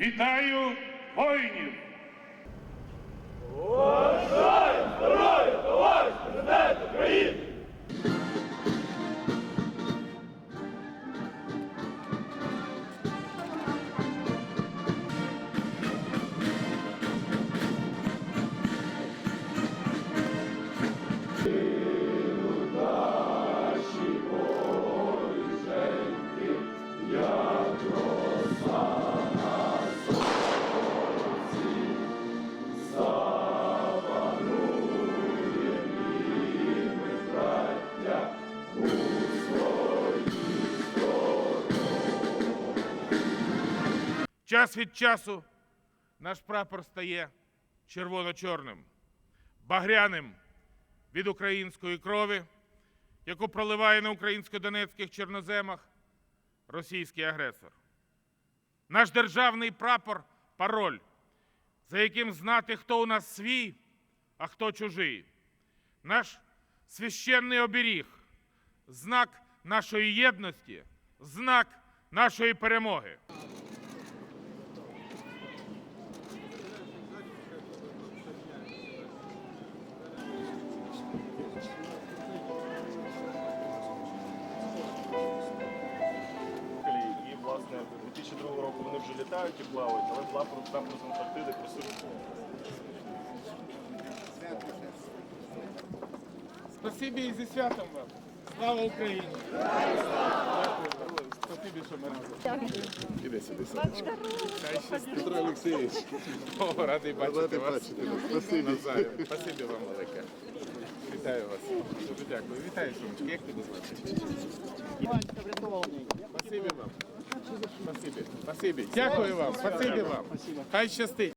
Вітаю воїнів! Час від часу наш прапор стає червоно-чорним, багряним від української крові, яку проливає на українсько-донецьких чорноземах російський агресор. Наш державний прапор пароль, за яким знати, хто у нас свій, а хто чужий. Наш священний оберіг, знак нашої єдності, знак нашої перемоги. Вже літають і плавають, але прапор прапор з Антарктиди присутній. Спасибі і зі святом вам. Слава Україні! Дякую. Спасибі, що ми разом. Іди сюди, сонечко. Петро Олексійович, О, радий бачити вас. Спасибі. Спасибі вам велике. Вітаю вас. Дуже дякую. Вітаю, Сумочки. Як тебе звати? Спасибі вам. Спасибі. Спасибі. Дякую вам. Спасибі вам. Хай щастить.